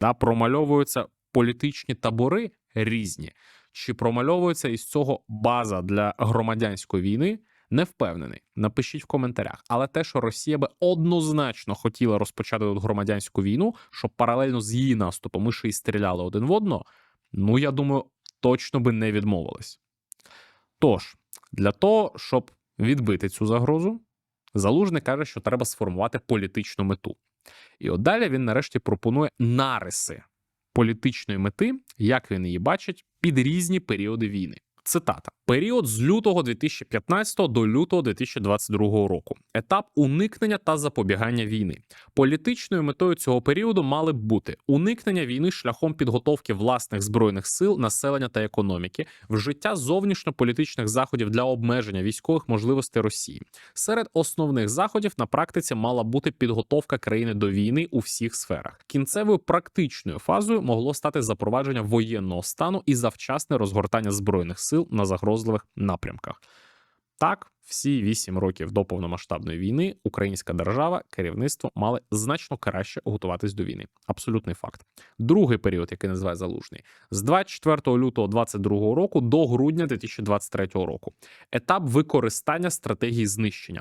Та промальовуються політичні табори різні, чи промальовується із цього база для громадянської війни? Не впевнений. Напишіть в коментарях. Але те, що Росія би однозначно хотіла розпочати тут громадянську війну, щоб паралельно з її наступом ми ще й стріляли один в одного, ну я думаю, точно би не відмовились. Тож, для того, щоб відбити цю загрозу, Залужний каже, що треба сформувати політичну мету. І от далі він нарешті пропонує нариси політичної мети, як він її бачить, під різні періоди війни. Цитата: період з лютого 2015 до лютого 2022 року. Етап уникнення та запобігання війни. Політичною метою цього періоду мали б бути уникнення війни шляхом підготовки власних збройних сил, населення та економіки, вжиття зовнішньополітичних заходів для обмеження військових можливостей Росії. Серед основних заходів на практиці мала бути підготовка країни до війни у всіх сферах. Кінцевою практичною фазою могло стати запровадження воєнного стану і завчасне розгортання збройних сил на загрозливих напрямках. Так, всі вісім років до повномасштабної війни українська держава, керівництво мали значно краще готуватись до війни. Абсолютний факт. Другий період, який називає залужний, з 24 лютого 2022 року до грудня 2023 року. Етап використання стратегії знищення.